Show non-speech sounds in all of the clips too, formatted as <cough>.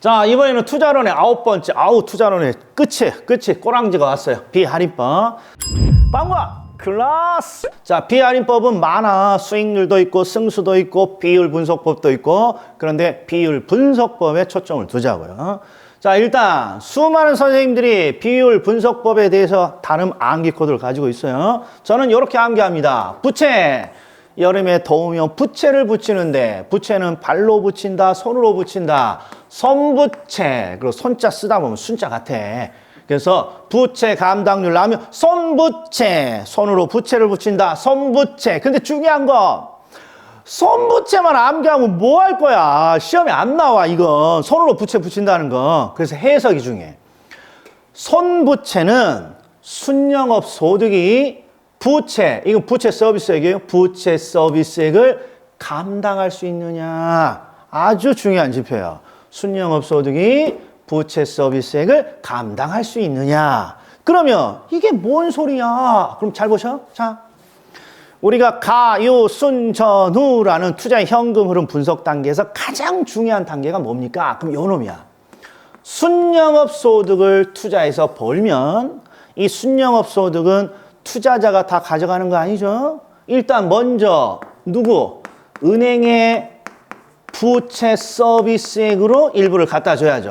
자, 이번에는 투자론의 아홉 번째, 아우 투자론의 끝이, 끝이 꼬랑지가 왔어요. 비할인법. 빵과 클라스! 자, 비할인법은 많아. 수익률도 있고, 승수도 있고, 비율 분석법도 있고, 그런데 비율 분석법에 초점을 두자고요. 자, 일단 수많은 선생님들이 비율 분석법에 대해서 다른 암기 코드를 가지고 있어요. 저는 이렇게 암기합니다. 부채! 여름에 더우면 부채를 붙이는데 부채는 발로 붙인다, 손으로 붙인다. 손부채. 그리고 손자 쓰다 보면 순자 같아. 그래서 부채 감당률 나오면 손부채. 손으로 부채를 붙인다. 손부채. 근데 중요한 거 손부채만 암기하면 뭐 할 거야? 시험에 안 나와, 이건. 손으로 부채 붙인다는 거. 그래서 해석이 중요해. 손부채는 순영업 소득이 부채, 이건 부채 서비스액이에요. 부채 서비스액을 감당할 수 있느냐. 아주 중요한 지표예요. 순영업 소득이 부채 서비스액을 감당할 수 있느냐. 그러면 이게 뭔 소리야? 그럼 잘 보셔. 자. 우리가 가요, 순, 전, 후라는 투자의 현금 흐름 분석 단계에서 가장 중요한 단계가 뭡니까? 그럼 요 놈이야. 순영업 소득을 투자해서 벌면 이 순영업 소득은 투자자가 다 가져가는 거 아니죠? 일단 먼저 누구? 은행에 부채 서비스액으로 일부를 갖다 줘야죠.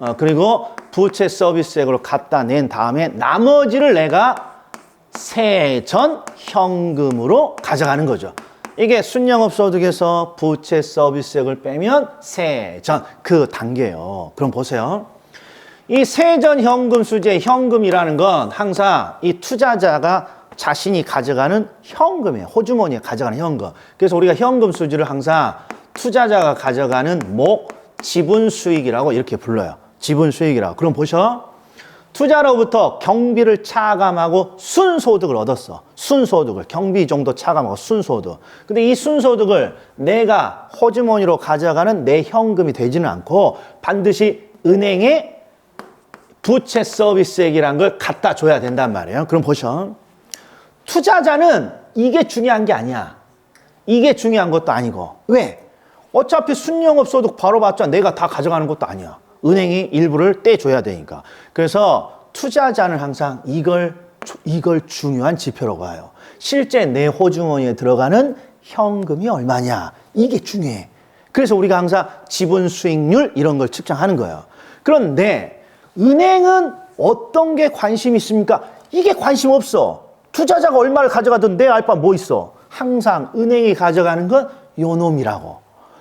어, 그리고 부채 서비스액으로 갖다 낸 다음에 나머지를 내가 세전 현금으로 가져가는 거죠. 이게 순영업 소득에서 부채 서비스액을 빼면 세전 그 단계예요. 그럼 보세요. 이 세전 현금 수지의 현금이라는 건 항상 이 투자자가 자신이 가져가는 현금이에요. 호주머니에 가져가는 현금. 그래서 우리가 현금 수지를 항상 투자자가 가져가는 목 지분 수익이라고 이렇게 불러요. 지분 수익이라고. 그럼 보셔. 투자로부터 경비를 차감하고 순소득을 얻었어. 순소득을. 경비 정도 차감하고 순소득. 근데 이 순소득을 내가 호주머니로 가져가는 내 현금이 되지는 않고 반드시 은행에 부채 서비스액이란 걸 갖다 줘야 된단 말이에요. 그럼 보셔. 투자자는 이게 중요한 게 아니야. 이게 중요한 것도 아니고. 왜? 어차피 순영업 소득 바로 받자 내가 다 가져가는 것도 아니야. 은행이 일부를 떼줘야 되니까. 그래서 투자자는 항상 이걸, 이걸 중요한 지표로 봐요. 실제 내 호주머니에 들어가는 현금이 얼마냐. 이게 중요해. 그래서 우리가 항상 지분 수익률 이런 걸 측정하는 거예요. 그런데 은행은 어떤 게 관심 있습니까? 이게 관심 없어. 투자자가 얼마를 가져가든 내 알바 뭐 있어? 항상 은행이 가져가는 건 요놈이라고.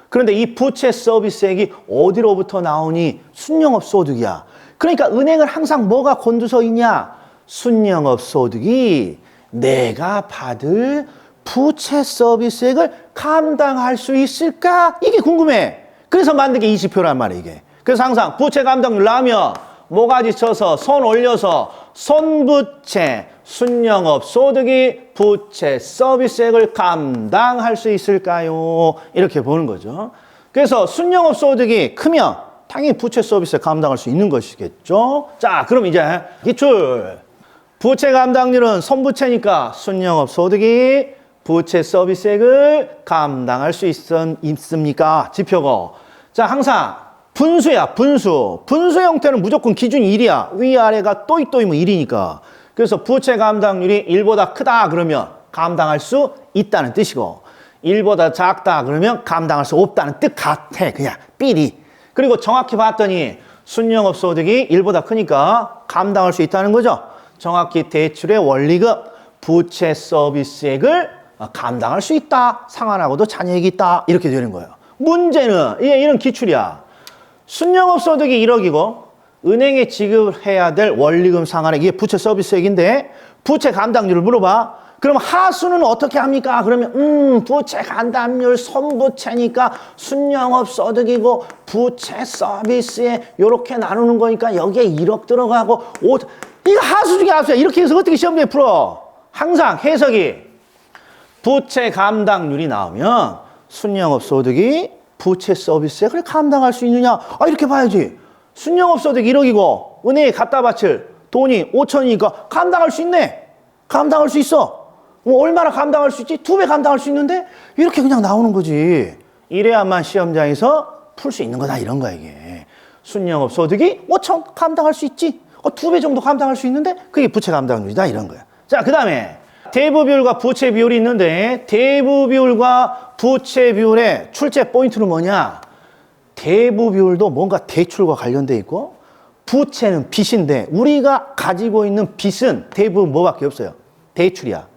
그런데 이 부채 서비스액이 어디로부터 나오니? 순영업 소득이야. 그러니까 은행은 항상 뭐가 곤두서 있냐? 순영업 소득이 내가 받을 부채 서비스액을 감당할 수 있을까? 이게 궁금해. 그래서 만든 게 20표란 말이야, 이게. 그래서 항상 부채 감당률 나오면 모가지 쳐서 손 올려서 손부채, 순영업 소득이 부채 서비스액을 감당할 수 있을까요? 이렇게 보는 거죠. 그래서 순영업 소득이 크면 당연히 부채 서비스에 감당할 수 있는 것이겠죠. 자, 그럼 이제 기출. 부채 감당률은 손부채니까 순영업 소득이 부채 서비스액을 감당할 수 있, 있습니까? 지표고. 자, 항상 분수야, 분수. 분수 형태는 무조건 기준이 1이야. 위아래가 또이또이면 1이니까. 그래서 부채 감당률이 1보다 크다 그러면 감당할 수 있다는 뜻이고 1보다 작다 그러면 감당할 수 없다는 뜻 같아. 그냥 삐리. 그리고 정확히 봤더니 순영업 소득이 1보다 크니까 감당할 수 있다는 거죠. 정확히 대출의 원리급 부채 서비스액을 감당할 수 있다. 상환하고도 잔액이 있다. 이렇게 되는 거예요. 문제는 이런 기출이야. 순영업 소득이 1억이고 은행에 지급해야 될 원리금 상환액 이게 부채 서비스액인데 부채 감당률을 물어봐. 그럼 하수는 어떻게 합니까? 그러면 음 부채 감당률 손부채니까 순영업 소득이고 부채 서비스에 이렇게 나누는 거니까 여기에 1억 들어가고 5 이거 하수 중에 하수야. 이렇게 해서 어떻게 시험지에 풀어? 항상 해석이 부채 감당률이 나오면 순영업 소득이 부채 서비스액을 감당할 수 있느냐? 아 이렇게 봐야지. 순영업 소득 1억이고 은행에 갖다 바칠 돈이 5천이니까 감당할 수 있네. 감당할 수 있어. 뭐 얼마나 감당할 수 있지? 두 배 감당할 수 있는데 이렇게 그냥 나오는 거지. 이래야만 시험장에서 풀 수 있는 거다 이런 거야 이게. 순영업 소득이 5천 감당할 수 있지. 어, 두 배 정도 감당할 수 있는데 그게 부채 감당률이다 이런 거야. 자, 그 다음에 대부 비율과 부채 비율이 있는데 대부 비율과 부채 비율의 출제 포인트는 뭐냐? 대부 비율도 뭔가 대출과 관련돼 있고 부채는 빚인데 우리가 가지고 있는 빚은 대부분 뭐밖에 없어요. 대출이야.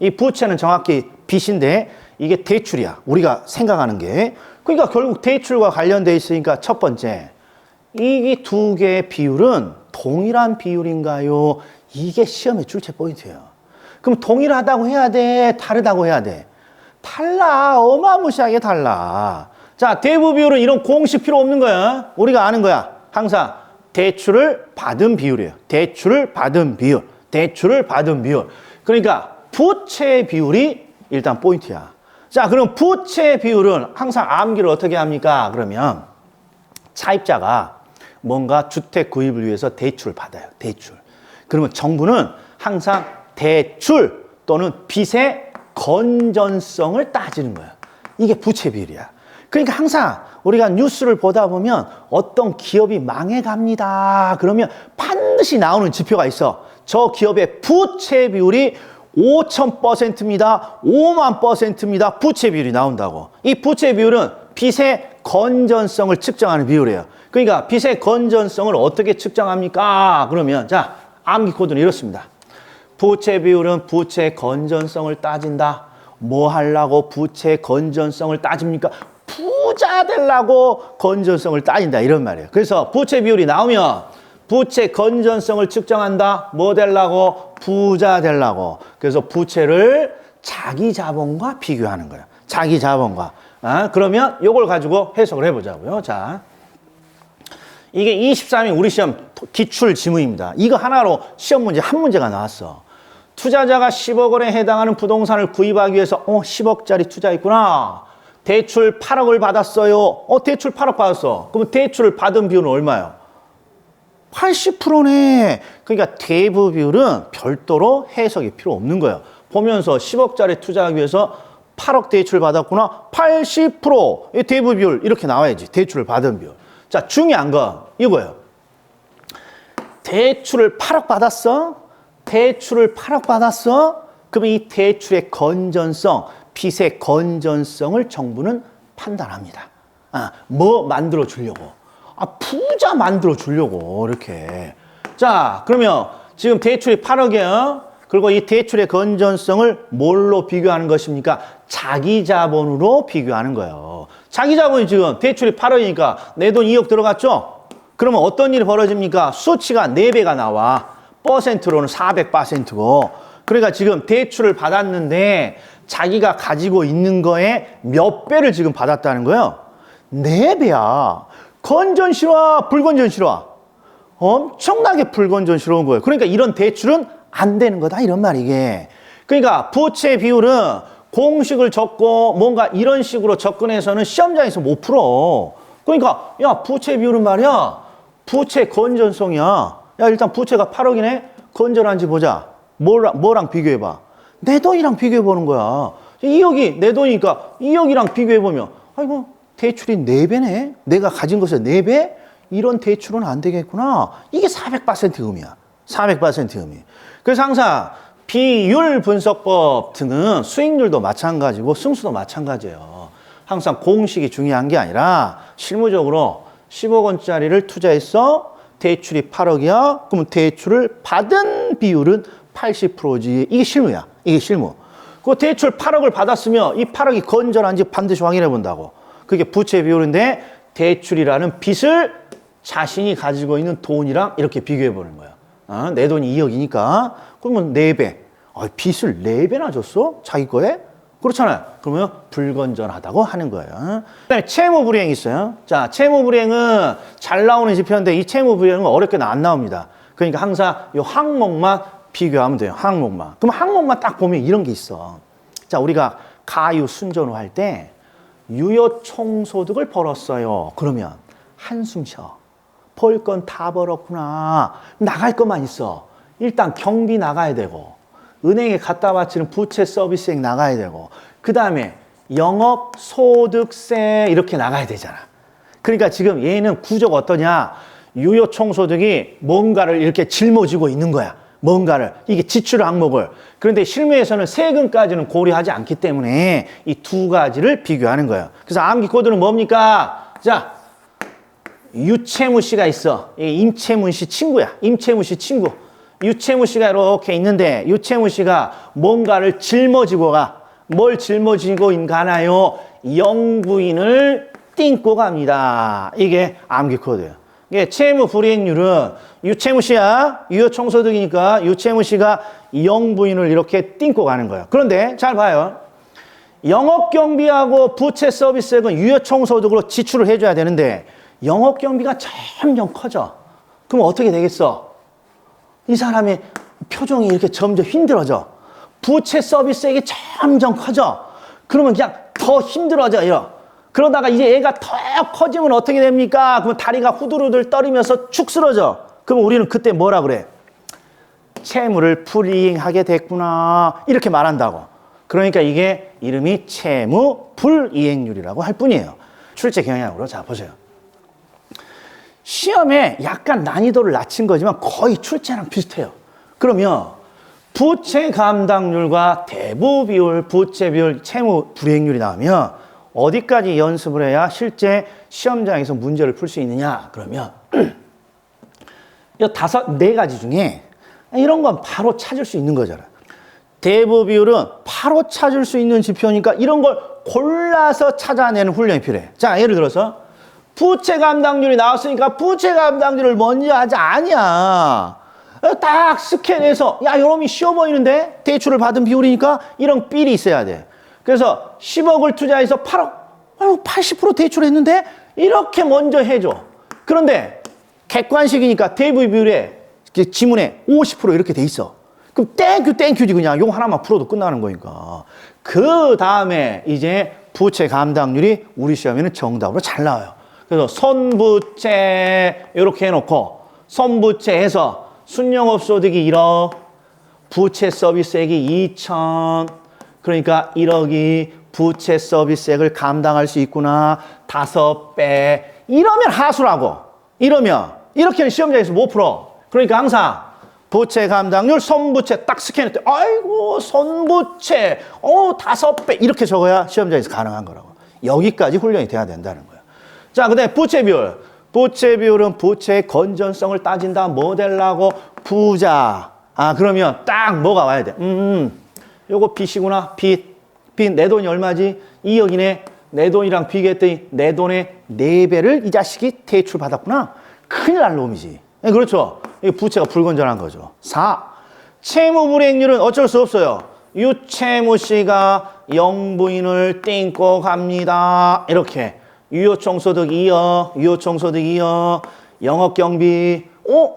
이 부채는 정확히 빚인데 이게 대출이야. 우리가 생각하는 게. 그러니까 결국 대출과 관련돼 있으니까 첫 번째 이 두 개의 비율은 동일한 비율인가요? 이게 시험의 출제 포인트예요. 그럼 동일하다고 해야 돼? 다르다고 해야 돼? 달라. 어마무시하게 달라. 자, 대부 비율은 이런 공식 필요 없는 거야. 우리가 아는 거야. 항상 대출을 받은 비율이에요. 대출을 받은 비율. 대출을 받은 비율. 그러니까 부채 비율이 일단 포인트야. 자, 그럼 부채 비율은 항상 암기를 어떻게 합니까? 그러면 차입자가 뭔가 주택 구입을 위해서 대출을 받아요. 대출. 그러면 정부는 항상 대출 또는 빚의 건전성을 따지는 거야. 이게 부채 비율이야. 그러니까 항상 우리가 뉴스를 보다 보면 어떤 기업이 망해갑니다. 그러면 반드시 나오는 지표가 있어. 저 기업의 부채 비율이 5,000%입니다. 5만 퍼센트입니다. 부채 비율이 나온다고. 이 부채 비율은 빚의 건전성을 측정하는 비율이에요. 그러니까 빚의 건전성을 어떻게 측정합니까? 그러면 자, 암기 코드는 이렇습니다. 부채 비율은 부채 건전성을 따진다. 뭐 하려고 부채 건전성을 따집니까? 부자 되려고 건전성을 따진다 이런 말이에요. 그래서 부채 비율이 나오면 부채 건전성을 측정한다. 뭐 되려고? 부자 되려고. 그래서 부채를 자기 자본과 비교하는 거예요. 자기 자본과. 아, 그러면 이걸 가지고 해석을 해보자고요. 자. 이게 23일 우리 시험 기출 지문입니다. 이거 하나로 시험 문제 한 문제가 나왔어. 투자자가 10억 원에 해당하는 부동산을 구입하기 위해서 어 10억짜리 투자했구나. 대출 8억을 받았어요. 어 대출 8억 받았어. 그러면 대출을 받은 비율은 얼마예요? 80%네. 그러니까 대부 비율은 별도로 해석이 필요 없는 거예요. 보면서 10억짜리 투자하기 위해서 8억 대출 받았구나. 80%의 대부 비율 이렇게 나와야지. 대출을 받은 비율. 자, 중요한 건 이거예요. 대출을 8억 받았어? 대출을 8억 받았어? 그러면 이 대출의 건전성, 빚의 건전성을 정부는 판단합니다. 아, 뭐 만들어 주려고? 아, 부자 만들어 주려고, 이렇게. 자, 그러면 지금 대출이 8억이에요. 그리고 이 대출의 건전성을 뭘로 비교하는 것입니까? 자기 자본으로 비교하는 거예요. 자기 자본이 지금 대출이 8억이니까 내 돈 2억 들어갔죠? 그러면 어떤 일이 벌어집니까? 수치가 4배가 나와. 퍼센트로는 400%고. 그러니까 지금 대출을 받았는데 자기가 가지고 있는 거에 몇 배를 지금 받았다는 거예요? 4배야. 건전 실화, 불건전 실화. 엄청나게 불건전스러운 거예요. 그러니까 이런 대출은 안 되는 거다 이런 말 이게. 그러니까 부채 비율은 공식을 적고 뭔가 이런 식으로 접근해서는 시험장에서 못 풀어. 그러니까 야 부채 비율은 말이야 부채 건전성이야. 야 일단 부채가 8억이네. 건전한지 보자. 뭐랑 뭐랑 비교해봐. 내 돈이랑 비교해보는 거야. 2억이 내 돈이니까 2억이랑 비교해보면 아이고 대출이 4배네. 내가 가진 것의 4배? 이런 대출은 안 되겠구나. 이게 400% 의미야. 400% 의미. 그래서 항상 비율 분석법 등은 수익률도 마찬가지고 승수도 마찬가지예요. 항상 공식이 중요한 게 아니라 실무적으로 10억 원짜리를 투자해서 대출이 8억이야. 그러면 대출을 받은 비율은 80%지. 이게 실무야. 이게 실무. 그 대출 8억을 받았으면 이 8억이 건전한지 반드시 확인해 본다고. 그게 부채 비율인데 대출이라는 빚을 자신이 가지고 있는 돈이랑 이렇게 비교해 보는 거야. 어? 내 돈이 2억이니까 그러면 4배. 아, 빚을 4배나 줬어? 자기 거에? 그렇잖아요. 그러면 불건전하다고 하는 거예요. 그다음에 채무 불이행이 있어요. 자, 채무 불이행은 잘 나오는 지표인데 이 채무 불이행은 어렵게 안 나옵니다. 그러니까 항상 이 항목만 비교하면 돼요. 항목만. 그럼 항목만 딱 보면 이런 게 있어. 자, 우리가 가유 순전후 할 때 유효 총소득을 벌었어요. 그러면 한숨 쉬어. 벌 건 다 벌었구나. 나갈 것만 있어. 일단 경비 나가야 되고, 은행에 갖다 바치는 부채 서비스액 나가야 되고, 그 다음에 영업 소득세 이렇게 나가야 되잖아. 그러니까 지금 얘는 구조가 어떠냐? 유효 총소득이 뭔가를 이렇게 짊어지고 있는 거야. 뭔가를 이게 지출 항목을 그런데 실무에서는 세금까지는 고려하지 않기 때문에 이 두 가지를 비교하는 거예요. 그래서 암기 코드는 뭡니까? 자, 유채무 씨가 있어. 이 임채문 씨 친구야. 임채문 씨 친구. 유채무 씨가 이렇게 있는데 유채무 씨가 뭔가를 짊어지고 가. 뭘 짊어지고 가나요? 영부인을 띵고 갑니다. 이게 암기 코드예요. 이게 채무 불이행률은 유채무 씨야. 유효 총소득이니까 유채무 씨가 영부인을 이렇게 띵고 가는 거예요. 그런데 잘 봐요. 영업 경비하고 부채 서비스액은 유효 총소득으로 지출을 해줘야 되는데 영업 경비가 점점 커져. 그럼 어떻게 되겠어? 이 사람의 표정이 이렇게 점점 힘들어져. 부채 서비스액이 점점 커져. 그러면 그냥 더 힘들어져. 이러. 그러다가 이제 얘가 더 커지면 어떻게 됩니까? 그러면 다리가 후들후들 떨리면서 축 쓰러져. 그럼 우리는 그때 뭐라 그래? 채무를 불이행하게 됐구나. 이렇게 말한다고. 그러니까 이게 이름이 채무 불이행률이라고 할 뿐이에요. 출제 경향으로 자 보세요. 시험에 약간 난이도를 낮춘 거지만 거의 출제랑 비슷해요. 그러면 부채 감당률과 대부 비율, 부채 비율, 채무 불이행률이 나오면 어디까지 연습을 해야 실제 시험장에서 문제를 풀 수 있느냐? 그러면 <clears throat> 이 다섯 네 가지 중에 이런 건 바로 찾을 수 있는 거잖아. 대부 비율은 바로 찾을 수 있는 지표니까 이런 걸 골라서 찾아내는 훈련이 필요해. 자, 예를 들어서 부채 감당률이 나왔으니까 부채 감당률을 먼저 하자 아니야. 딱 스캔해서 야, 이놈이 쉬워 보이는데 대출을 받은 비율이니까 이런 삘이 있어야 돼. 그래서 10억을 투자해서 8억, 아유, 80% 대출했는데 이렇게 먼저 해줘. 그런데 객관식이니까 대부 비율에 지문에 50% 이렇게 돼 있어. 그럼 땡큐 땡큐지 그냥 용 하나만 풀어도 끝나는 거니까. 그 다음에 이제 부채 감당률이 우리 시험에는 정답으로 잘 나와요. 그래서 손부채 이렇게 해놓고 손부채해서 순영업 소득이 1억, 부채 서비스액이 2천, 그러니까 1억이 부채 서비스액을 감당할 수 있구나. 다섯 배. 이러면 하수라고. 이러면 이렇게는 시험장에서 못 풀어. 그러니까 항상 부채 감당률, 손부채 딱 스캔할 때, 아이고, 손부채, 어, 다섯 배. 이렇게 적어야 시험장에서 가능한 거라고. 여기까지 훈련이 돼야 된다는 거예요. 자, 그 다음에 부채 비율. 부채 비율은 부채의 건전성을 따진다. 모델하고 부자. 아, 그러면 딱 뭐가 와야 돼? 음, 음. 요거 빚이구나. 빚. 빚, 내 돈이 얼마지? 2억이네. 내 돈이랑 비교했더니 내 돈의 4배를 이 자식이 대출 받았구나. 큰일 날 놈이지. 예, 그렇죠. 이 부채가 불건전한 거죠. 4. 채무 불이행률은 어쩔 수 없어요. 유채무 씨가 영부인을 띵고 갑니다. 이렇게. 유효총소득 2억, 유효총소득 2억, 영업경비, 어?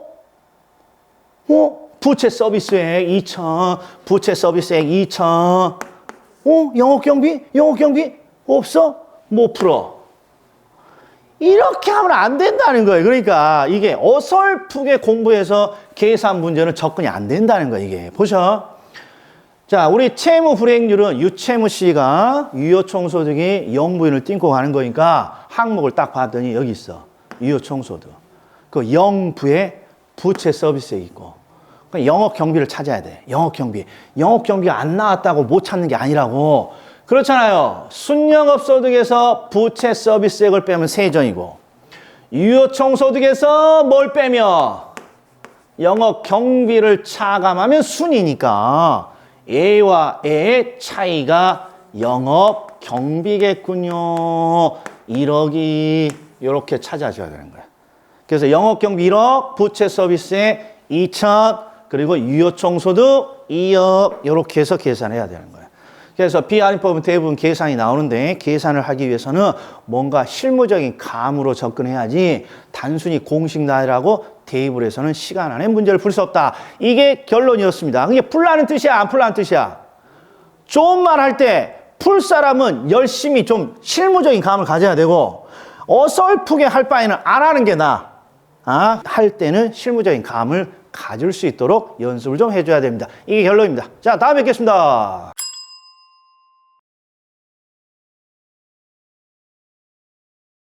어? 부채 서비스액 2천, 부채 서비스액 2천, 어? 영업경비? 영업경비? 없어? 못 풀어. 이렇게 하면 안 된다는 거예요. 그러니까 이게 어설프게 공부해서 계산 문제는 접근이 안 된다는 거예요. 이게. 보셔. 자, 우리 채무 불이행률은 유채무 씨가 유효 총소득이 영부인을 띵고 가는 거니까 항목을 딱 봤더니 여기 있어. 유효 총소득. 그 영부에 부채 서비스액 있고. 영업 경비를 찾아야 돼. 영업 경비. 영업 경비가 안 나왔다고 못 찾는 게 아니라고. 그렇잖아요. 순영업 소득에서 부채 서비스액을 빼면 세전이고 유효총 소득에서 뭘 빼면 영업 경비를 차감하면 순이니까 A와 A의 차이가 영업 경비겠군요. 1억이 이렇게 찾아줘야 되는 거야. 그래서 영업 경비 1억, 부채 서비스에 2천, 그리고 유효총 소득 2억 이렇게 해서 계산해야 되는 거야. 그래서 비할인법은 대부분 계산이 나오는데 계산을 하기 위해서는 뭔가 실무적인 감으로 접근해야지 단순히 공식 나열하고 테이블에서는 시간 안에 문제를 풀 수 없다. 이게 결론이었습니다. 그게 풀라는 뜻이야, 안 풀라는 뜻이야? 좋은 말 할 때 풀 사람은 열심히 좀 실무적인 감을 가져야 되고 어설프게 할 바에는 안 하는 게 나아. 아, 할 때는 실무적인 감을 가질 수 있도록 연습을 좀 해줘야 됩니다. 이게 결론입니다. 자, 다음에 뵙겠습니다.